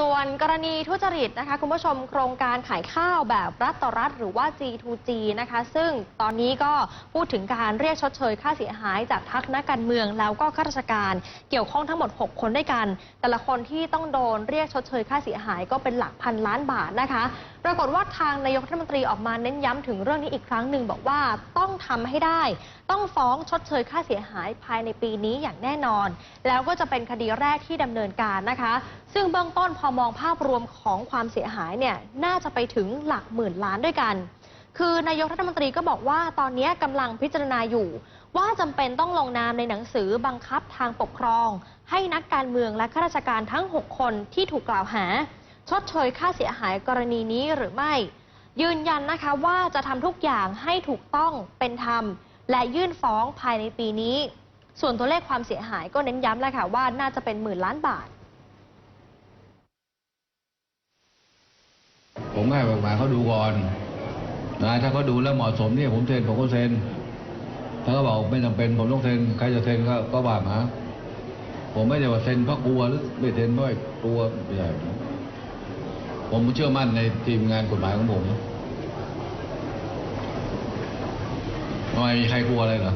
ส่วนกรณีทุจริตนะคะ คุณผู้ชมโครงการขายข้าวแบบรัฐต่อรัฐ หรือว่า G2G นะคะ ซึ่งตอนนี้ก็พูดถึงการเรียกชดเชยค่าเสียหายจากทักนักการเมือง แล้วก็ข้าราชการเกี่ยวข้องทั้งหมด 6 คนด้วยกัน แต่ละคนที่ต้องโดนเรียกชดเชยค่าเสียหายก็เป็นหลักพันล้านบาทนะคะ ปรากฏว่าทางนายกรัฐมนตรีออกมาเน้นย้ำถึงเรื่องนี้อีกครั้งหนึ่งบอกว่าต้องทำให้ได้ ต้องฟ้องชดเชยค่าเสียหายภายในปีนี้อย่างแน่นอน แล้วก็จะเป็นคดีแรกที่ดำเนินการนะคะ ซึ่งเบื้องต้นพอมองภาพรวมของความเสียหายเนี่ยน่าจะไปถึงหลักหมื่นล้านด้วยกัน คือนายกรัฐมนตรีก็บอกว่าตอนนี้กำลังพิจารณาอยู่ ว่าจำเป็นต้องลงนามในหนังสือบังคับทางปกครอง ให้นักการเมืองและข้าราชการทั้ง 6 คนที่ถูกกล่าวหา ชดเชยค่าเสียหายกรณีนี้หรือไม่ ยืนยันนะคะว่าจะทำทุกอย่างให้ถูกต้องเป็นธรรม และยื่นฟ้องภายในปีนี้ ส่วนตัวเลขความเสียหายก็เน้นย้ำแล้วค่ะว่าน่าจะเป็นหมื่นล้านบาท ผมให้กฎหมายเขาดูก่อนนะถ้าเขาดูแล้วเหมาะสมเนี่ยผมเซ็นผมก็เซ็นถ้าเขาบอกไม่จำเป็นผมต้องเซ็นใครจะเซ็นก็ก็ว่ามาผมไม่ได้ว่าเซ็นเพราะกลัวหรือไม่เซ็นเพราะกลัวไม่ใช่ผมเชื่อมั่นในทีมงานกฎหมายของผมทำไมมีใครกลัวอะไรเหรอ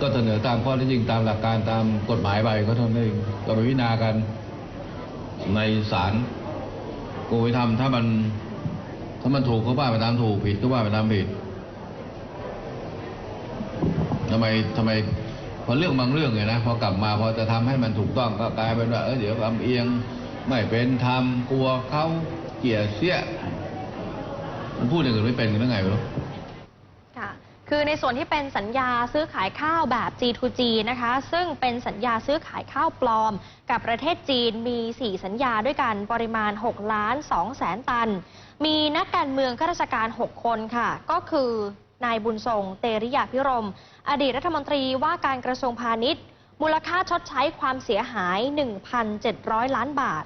ก็เสนอตามข้อที่จริงตามหลักการตามกฎหมายไปก็เท่านั้นเองก็ไปพิจารณากันในศาล กูไปทำถ้ามันถ้ามันถูกก็ว่าไปตามถูกผิดก็ว่าไปตามผิดทำไมทำไมพอเรื่องบางเรื่องไงนะพอกลับมาพอจะทำให้มันถูกต้องก็กลายเป็นว่าเออเดี๋ยวลำเอียงไม่เป็นธรรมกลัวเขาเกลียดเสียมันพูดอย่างอื่นไม่เป็นกันได้ไงไม่รู้ค่ะ คือในส่วนที่เป็นสัญญาซื้อขายข้าวแบบ G2G นะคะ ซึ่งเป็นสัญญาซื้อขายข้าวปลอม กับประเทศจีนมี 4 สัญญาด้วยกันปริมาณ 6 ล้าน2แสนตัน มีนักการเมืองข้าราชการ 6 คนค่ะ ก็คือนายบุญทรง เตริยาพิรม อดีตรัฐมนตรีว่าการกระทรวงพาณิชย์ มูลค่าชดใช้ความเสียหาย 1,700 ล้านบาท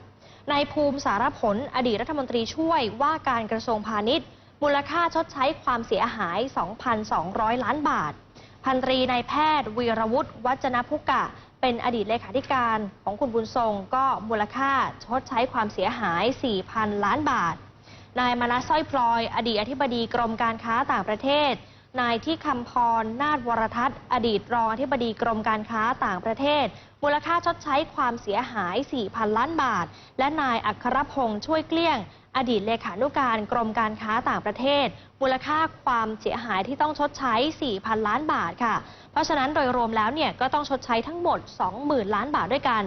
นายภูมิสารผล อดีตรัฐมนตรีช่วยว่าการกระทรวงพาณิชย์ มูลค่าชดใช้ความเสียหาย 2,200 ล้านบาท พันตรีนายแพทย์วีรวุฒิวัจนพุกะ เป็นอดีตเลขาธิการของคุณบุญทรงก็มูลค่าชดใช้ความเสียหาย 4,000 ล้านบาท นายมนัสสร้อยพลอย อดีตอธิบดีกรมการค้าต่างประเทศ นายที่คำพร นาฏวรทัศน์ อดีตรองอธิบดีกรมการค้าต่างประเทศ มูลค่าชดใช้ความเสียหาย 4,000 ล้านบาท และนายอัครพงษ์ช่วยเกลี้ยง อดีตเลขานุการกรมการค้าต่างประเทศ มูลค่าความเสียหายที่ต้องชดใช้ 4,000 ล้านบาทค่ะ เพราะฉะนั้นโดยรวมแล้วเนี่ยก็ต้องชดใช้ทั้งหมด 20,000 ล้านบาทด้วยกัน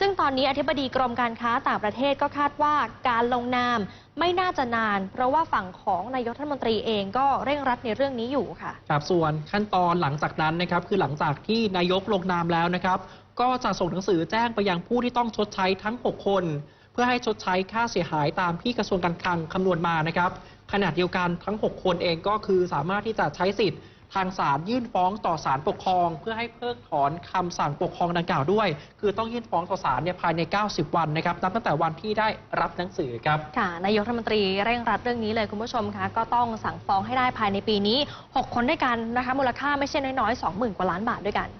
ซึ่งตอนนี้อธิบดีกรมการค้าต่างประเทศก็คาดว่าการลงนามไม่น่าจะนาน เพราะว่าฝั่งของนายกรัฐมนตรีเองก็เร่งรัดในเรื่องนี้อยู่ค่ะครับส่วนขั้นตอนหลังจากนั้นนะครับคือหลังจากที่นายกลงนามแล้วนะครับ ก็จะส่งหนังสือแจ้งไปยังผู้ที่ต้องชดใช้ทั้ง 6 คน เพื่อให้ชดใช้ค่าเสียหายตามที่กระทรวงการคลังคำนวณมานะครับขณะเดียวกันทั้ง 6 คนเองก็คือสามารถที่จะใช้สิทธิ์ทางศาลยื่นฟ้องต่อศาลปกครอง เพื่อให้เพิกถอนคำสั่งปกครองดังกล่าวด้วย คือต้องยื่นฟ้องต่อศาลเนี่ยภายใน 90 วันนะครับนับตั้งแต่วันที่ได้รับหนังสือครับค่ะนายกรัฐมนตรีเร่งรัดเรื่องนี้เลยคุณผู้ชมคะก็ต้องสั่งฟ้องให้ได้ภายในปีนี้ 6 คนด้วยกันนะคะมูลค่าไม่ใช่น้อยๆ20,000 กว่าล้านบาทด้วยกัน